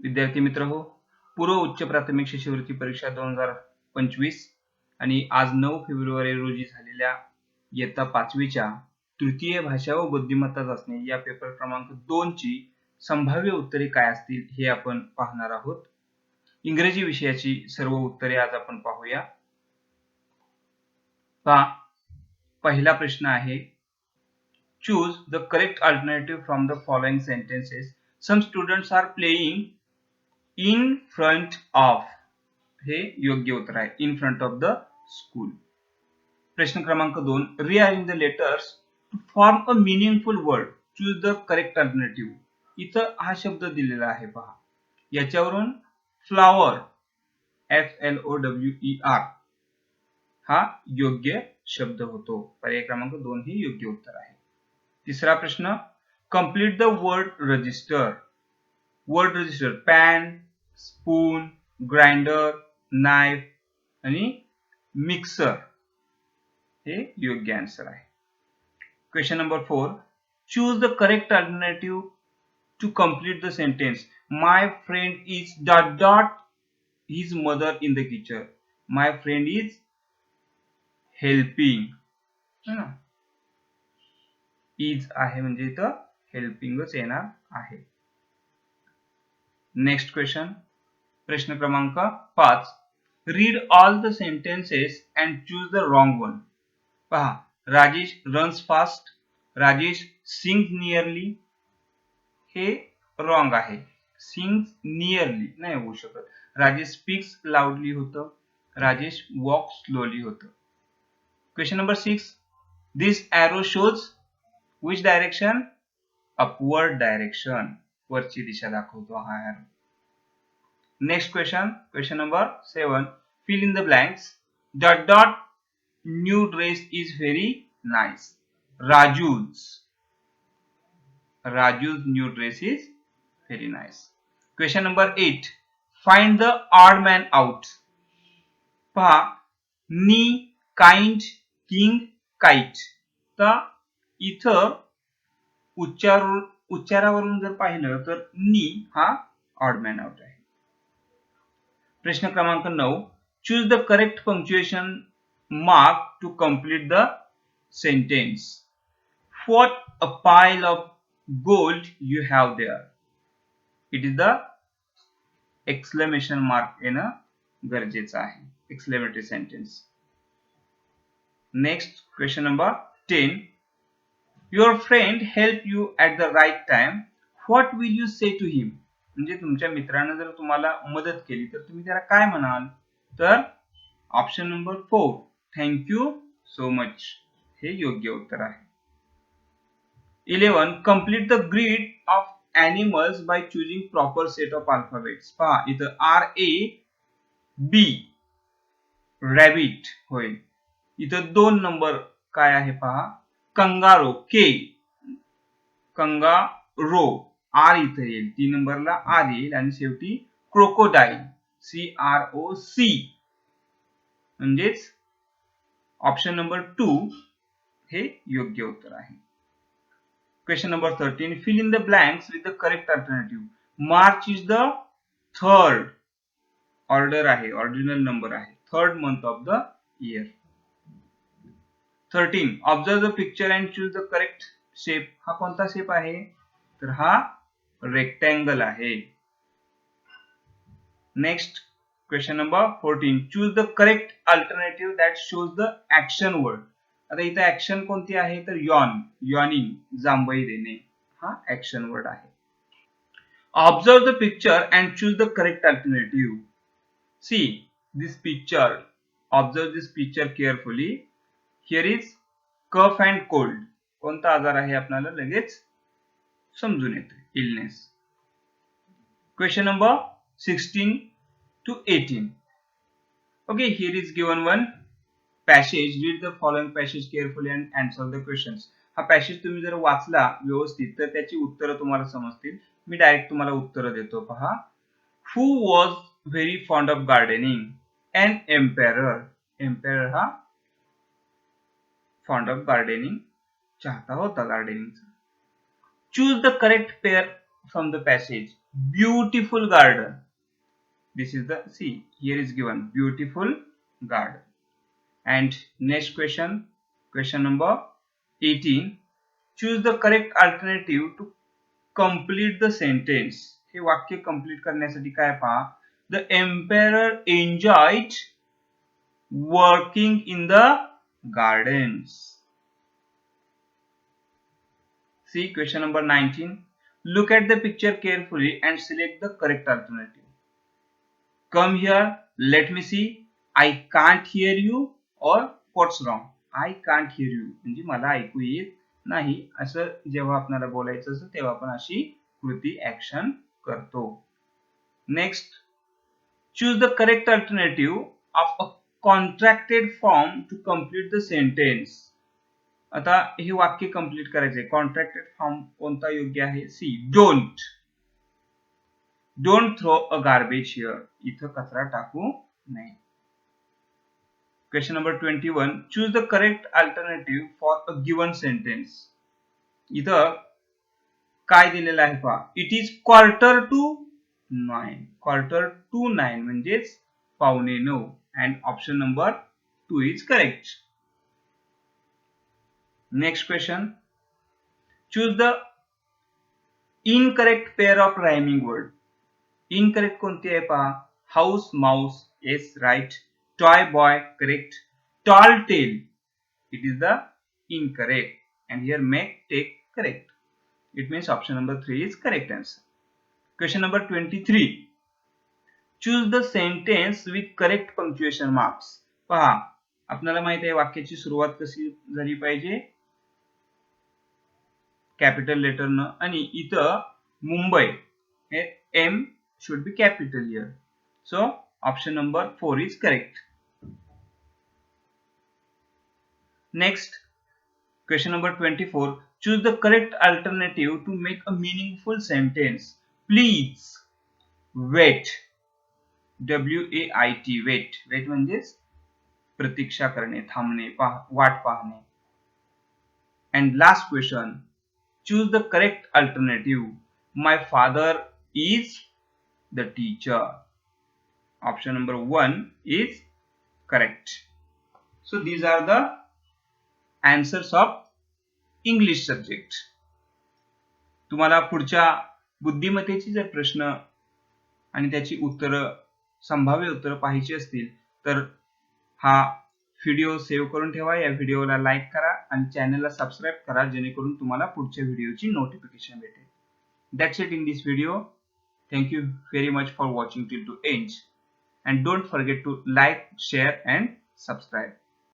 विद्यार्थी मित्र हो पूर्व उच्च प्राथमिक शिष्यवृत्ती परीक्षा दोन हजार पंचवीस आणि आज नऊ फेब्रुवारी रोजी झालेल्या इयत्ता पाचवीच्या तृतीय भाषा व बुद्धिमत्ता चाचणी या पेपर क्रमांक दोन ची संभाव्य उत्तरे काय असतील हे आपण पाहणार आहोत. इंग्रजी विषयाची सर्व उत्तरे आज आपण पाहूया. पहा पहिला प्रश्न आहे choose the correct alternative from the following sentences some students are playing in front of हे योग्य उत्तर आहे. In front of the school प्रश्न क्रमांक दोन. Rearrange the letters to form a meaningful word choose the correct alternative इथं हा शब्द दिलेला आहे पहा. याच्यावरून flower F L O W E R हा योग्य शब्द होतो. पर्याय क्रमांक दोन हे योग्य उत्तर आहे. तिसरा प्रश्न. Complete the word register word register pan spoon grinder knife आणि मिक्सर हे योग्य आन्सर आहे question number four choose the correct alternative to complete the sentence my friend is dot dot his mother in the kitchen my friend is helping is आहे म्हणजे इथं हेल्पिंगच येणार आहे next question प्रश्न क्रमांक पाच. Read all the sentences and choose the wrong one पहा Rajesh runs fast Rajesh sing nearly हे रॉंग आहे. सिंग नियरली नाही होऊ शकत. राजेश स्पीक्स लाऊडली होतं. राजेश वॉक स्लोली होतं. Question number six this arrow shows which direction upward direction वरची दिशा दाखवतो हा arrow next question question number seven fill in the blanks dot dot new dress is very nice raju's raju's new dress is very nice question number 8 find the odd man out पहा knee kind king kite तर इथं उच्चार उच्चारावरून जर पाहिलं तर नी हा odd man out आहे प्रश्न क्रमांक नऊ choose the correct punctuation mark to complete the sentence what a pile of gold you have there it is the exclamation mark येणं गरजेचं आहे exclamatory sentence next question number 10 your friend help you at the right time what will you say to him म्हणजे तुमच्या मित्रानं जर तुम्हाला मदत केली तर तुम्ही त्याला काय म्हणाल? तर option number four thank you so much हे योग्य उत्तर आहे. Eleven complete the grid of animals by choosing proper set of alphabets पहा इथं आर ए बी रॅबिट होईल इथं दोन नंबर काय आहे पहा? कंगारो के कंगारो. आर इथं येईल. तीन नंबरला आर येईल आणि शेवटी crocodile C R O C म्हणजेच ऑप्शन नंबर टू हे योग्य उत्तर आहे. Question number thirteen fill in the blanks with the correct alternative March is the third order आहे ऑर्डिनल नंबर आहे. Third month of the year thirteen observe the picture and choose the correct shape हा कोणता shape आहे? तर हा rectangle आहे. Next question number fourteen choose the correct alternative that shows the action word आता इथं action कोणती आहे? तर यॉन यॉनिंग जांभई देणे. हा ऍक्शन वर्ड आहे. Observe the picture and choose the correct alternative see this picture observe this picture carefully here is cough and cold कोणता आजार आहे आपल्याला? लगेच समजून येते. Illness question number 16 to 18 okay here is given one passage. Read the following passage carefully and answer the questions. हा passage तुम्ही जर वाचला व्यवस्थित तर त्याची उत्तरं तुम्हाला समजतील. मी डायरेक्ट तुम्हाला उत्तरं देतो. पहा. Who was very fond of gardening and emperor emperor हा फॉन्ड ऑफ गार्डनिंग चाहता होता गार्डनिंगचा choose the correct pair from the passage beautiful garden this is the see here is given beautiful garden and next question question number 18 choose the correct alternative to complete the sentence हे वाक्य complete करण्यासाठी काय पहा the emperor enjoyed working in the gardens see question number 19 look at the picture carefully and select the correct alternative come here let me see i can't hear you or what's wrong i can't hear you म्हणजे मला ऐकू येत नाही असं जेव्हा आपल्याला बोलायचं असतं तेव्हा आपण अशी कृती ऍक्शन करतो next choose the correct alternative of a contracted form to complete the sentence आता हे वाक्य कंप्लीट करायचे कॉन्ट्रॅक्टेड फॉर्म कोणता योग्य आहे? See don't don't throw a garbage here इथं कचरा टाकू नये. Question number twenty one choose the correct alternative for a given sentence इथं काय दिलेलं आहे पहा. It is quarter to nine quarter to nine म्हणजेच पावणे नऊ. And option number two is correct next question choose the incorrect pair of rhyming word incorrect कोणती आहे पहा house mouse yes right toy boy correct tall tell it is the incorrect and here make take correct it means option number 3 is correct answer question number 23 choose the sentence with correct punctuation marks पहा आपल्याला माहित आहे वाक्याची सुरुवात कशी झाली पाहिजे capital लेटरनं आणि इथं मुंबई हे M should be capital here so option number four is correct next question number 24 choose the correct alternative to make a meaningful sentence please wait w a i t wait wait म्हणजेच प्रतीक्षा करणे थांबणे वाट पाहणे and last question choose the correct alternative my father is the teacher option number one is correct so these are the answers of English subject तुम्हाला पुढच्या बुद्धिमत्तेची जर प्रश्न आणि त्याची उत्तरं संभाव्य उत्तरं पाहिजे असतील तर हा व्हिडिओ सेव्ह करून ठेवा या व्हिडिओला लाईक करा आणि चॅनलला सबस्क्राईब करा जेणेकरून तुम्हाला पुढच्या व्हिडिओची नोटिफिकेशन भेटेल. That's it in this video thank you very much for watching till to end and don't forget to like share and subscribe